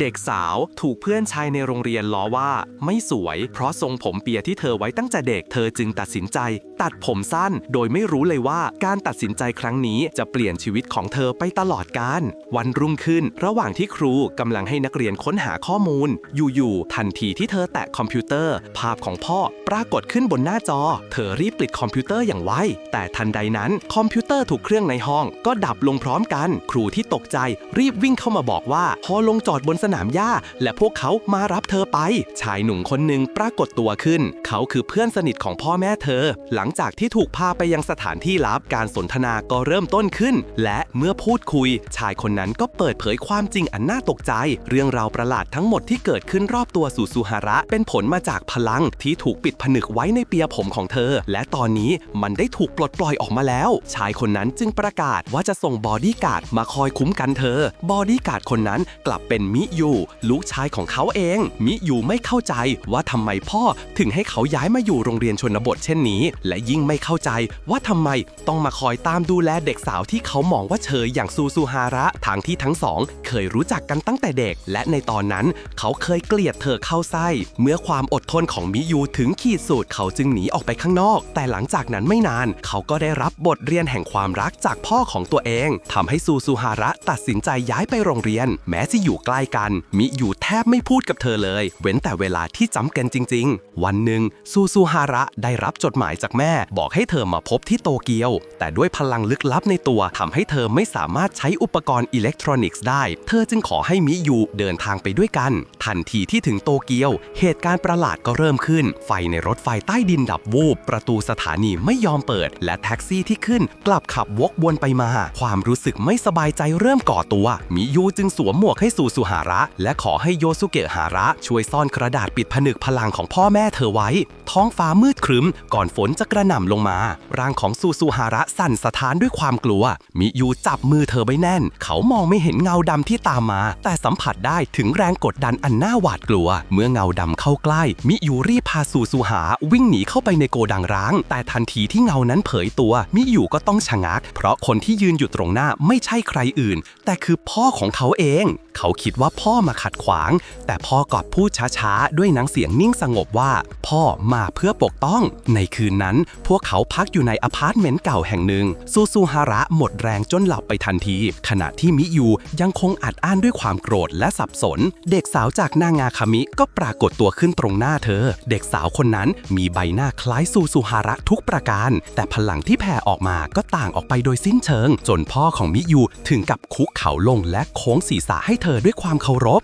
เด็กสาวถูกเพื่อนชายในโรงเรียนล้อว่า ไม่สวย เพราะทรงผมเปียที่เธอไว้ตั้งแต่เด็กเธอจึงตัดสินใจ ตัดผมสั้น โดยไม่รู้เลยว่าการตัดสินใจครั้งนี้จะเปลี่ยนชีวิตของเธอไปตลอดกาลวันรุ่งขึ้น ระหว่างที่ครูกำลังให้นักเรียนค้นหาข้อมูล อยู่ๆทันทีที่เธอแตะคอมพิวเตอร์ ภาพของพ่อปรากฏขึ้นบนหน้าจอ เธอรีบปิดคอมพิวเตอร์อย่างไวแต่ทันใดนั้นคอมพิวเตอร์ถูกเครื่องในห้อง ก็ดับลงพร้อมกัน ครูที่ตกใจรีบวิ่งเข้ามาบอกว่าพอลงจอดบนสนามหญ้า และพวกเขามารับเธอไป ชายหนุ่มคนหนึ่งปรากฏตัวขึ้น เขาคือเพื่อนสนิทของพ่อแม่เธอ หลังจากที่ถูกพาไปยังสถานที่ลับการสนทนาก็เริ่มต้นขึ้น และเมื่อพูดคุย ชายคนนั้นก็เปิดเผยความจริงอันน่าตกใจ เรื่องราวประหลาดทั้งหมดที่เกิดขึ้นรอบตัวสุสุฮาระ เป็นผลมาจากพลังที่ถูกปิดผนึกไว้ในเปียผมของเธอ และตอนนี้มันได้ถูกปลดปล่อยออกมาแล้ว ชายคนนั้นจึงประกาศว่าจะส่งบอดี้การ์ดมาคอยคุ้มกันเธอ บอดี้การ์ดคนนั้นกลับเป็นมิยูลูกชายของเขาเอง มิยูไม่เข้าใจว่าทำไมพ่อถึงให้เขาย้ายมาอยู่โรงเรียนชนบทเช่นนี้ และยิ่งไม่เข้าใจว่าทำไมต้องมาคอยตามดูแลเด็กสาวที่เขามองว่าเชยอย่างซูซูฮาระทางที่ทั้งสอง เคยรู้จักกันตั้งแต่เด็ก และในตอนนั้นเขาเคยเกลียดเธอเข้าไส้ เมื่อความอดทนของมิยูถึงขีดสุดเขาจึงหนีออกไปข้างนอก แต่หลังจากนั้นไม่นาน เขาก็ได้รับบทเรียนแห่งความรักจากพ่อของตัวเองทำให้ซูซูฮาระตัดสินใจย้ายไปโรงเรียน แม้จะอยู่ใกล้กัน มิยูแทบไม่พูดกับเธอเลย เว้นแต่เวลาที่จำเป็นจริง ๆ วันหนึ่งซูซูฮาระได้รับจดหมายจากแม่ บอกให้เธอมาพบที่โตเกียว แต่ด้วยพลังลึกลับในตัวทำให้เธอไม่สามารถใช้อุปกรณ์อิเล็กทรอนิกส์ได้ เธอจึงขอให้มิยูเดินทางไปด้วยกัน ทันทีที่ถึงโตเกียว เหตุการณ์ประหลาดก็เริ่มขึ้น ไฟในรถไฟใต้ดินดับวูบ ประตูสถานีไม่ยอมเปิด และแท็กซี่ที่ขึ้นกลับขับวกวนไปมา ความรู้สึกไม่สบายใจเริ่มก่อตัว มิยูจึงสวมหมวกให้ซูซูฮาระ และขอให้โยสุเกะหาระช่วยซ่อนกระดาษปิดผนึกพลังของพ่อแม่เธอไว้ ท้องฟ้ามืดครึ้ม ก่อนฝนจะกระหน่ำลงมา ร่างของซูซูฮาระสั่นสะท้านด้วยความกลัว มิยูจับมือเธอไว้แน่น เขามองไม่เห็นเงาดำที่ตามมา แต่สัมผัสได้ถึงแรงกดดันอันน่าหวาดกลัว เมื่อเงาดำเข้าใกล้ มิยูรีบพาซูซูหาวิ่งหนีเข้าไปในโกดังร้าง แต่ทันทีที่เงานั้นเผยตัว มิยูก็ต้องชะงัก เพราะคนที่ยืนอยู่ตรงหน้าไม่ใช่ใครอื่น แต่คือพ่อของเขาเอง เขาคิดว่าพ่อมาขัดขวาง แต่พ่อกลับพูดช้าๆ ด้วยน้ำเสียงนิ่งสงบว่า พ่อมาเพื่อปกป้อง ในคืนนั้น พวกเขาพักอยู่ในอพาร์ตเมนต์เก่าแห่งหนึ่ง ซูซูฮาระหมดแรงจนหลับไปทันที ขณะที่มิยูยังคงอัดอั้นด้วยความโกรธและสับสน เด็กสาวจากนางาคามิก็ปรากฏตัวขึ้นตรงหน้าเธอ เด็กสาวคนนั้นมีใบหน้าคล้ายซูซูฮาระทุกประการ แต่พลังที่แผ่ออกมาก็ต่างออกไปโดยสิ้นเชิง จนพ่อของมิยูถึงกับคุกเข่าลงและโค้งศีรษะให้เธอด้วยความเคารพ